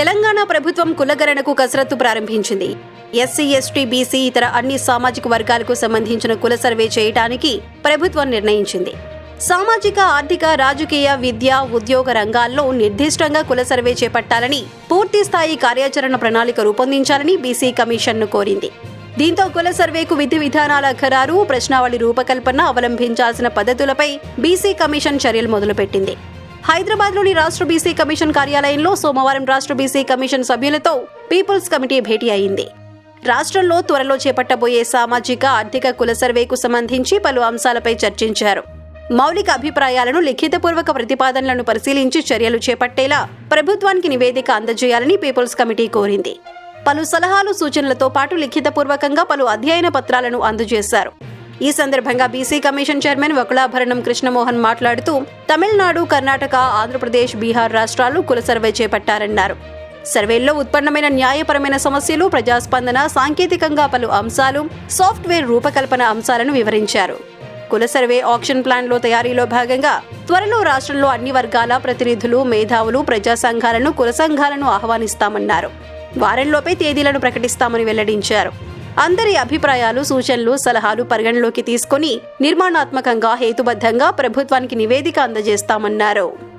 తెలంగాణ ప్రభుత్వం కులగణనకు కసరత్తు ప్రారంభించింది. ఎస్సీ ఎస్టీ బీసీ ఇతర అన్ని సామాజిక వర్గాలకు సంబంధించిన కుల సర్వే చేయడానికి ప్రభుత్వం నిర్ణయించింది. సామాజిక ఆర్థిక రాజకీయ విద్య ఉద్యోగ రంగాల్లో నిర్దిష్టంగా కుల సర్వే చేపట్టాలని పూర్తి స్థాయి కార్యాచరణ ప్రణాళిక రూపొందించాలని బీసీ కమిషన్ను కోరింది. దీంతో కుల సర్వేకు విధి విధానాల ఖరారు ప్రశ్నావళి రూపకల్పన అవలంబించాల్సిన పద్ధతులపై బీసీ కమిషన్ చర్యలు మొదలుపెట్టింది. హైదరాబాద్లోని రాష్ట్ర బీసీ కమిషన్ కార్యాలయంలో సోమవారం రాష్ట్ర బీసీ కమిషన్ సభ్యులతో పీపుల్స్ కమిటీ భేటీ అయింది. రాష్ట్రంలో త్వరలో చేపట్టబోయే సామాజిక ఆర్థిక కుల సర్వేకు సంబంధించి పలు అంశాలపై చర్చించారు. మౌలిక అభిప్రాయాలను లిఖితపూర్వక ప్రతిపాదనలను పరిశీలించి చర్యలు చేపట్టేలా ప్రభుత్వానికి నివేదిక అందజేయాలని పీపుల్స్ కమిటీ కోరింది. పలు సలహాలు సూచనలతో పాటు లిఖితపూర్వకంగా పలు అధ్యయన పత్రాలను అందజేశారు. ఈ సందర్భంగా BC commission chairman Vakulabharanam Krishnamohan మాట్లాడుతూ తమిళనాడు కర్ణాటక ఆంధ్రప్రదేశ్ బీహార్ రాష్ట్రాలు కుల సర్వే చేపట్టారన్నారు. సర్వేల్లో ఉత్పన్నమైన న్యాయపరమైన సమస్యలు ప్రజాస్పందన సాంకేతికంగా పలు అంశాలు సాఫ్ట్వేర్ రూపకల్పన అంశాలను వివరించారు. కుల సర్వే ఆక్షన్ ప్లాన్లో తయారీలో భాగంగా త్వరలో రాష్ట్రంలో అన్ని వర్గాల ప్రతినిధులు మేధావులు ప్రజా సంఘాలను కుల సంఘాలను ఆహ్వానిస్తామన్నారు. వారంలోపే తేదీలను ప్రకటిస్తామని వెల్లడించారు. అందరి అభిప్రాయాలు సూచనలు సలహాలు పరిగణలోకి తీసుకొని నిర్మాణాత్మకంగా హేతుబద్ధంగా ప్రభుత్వానికి నివేదిక అందజేస్తామన్నారు.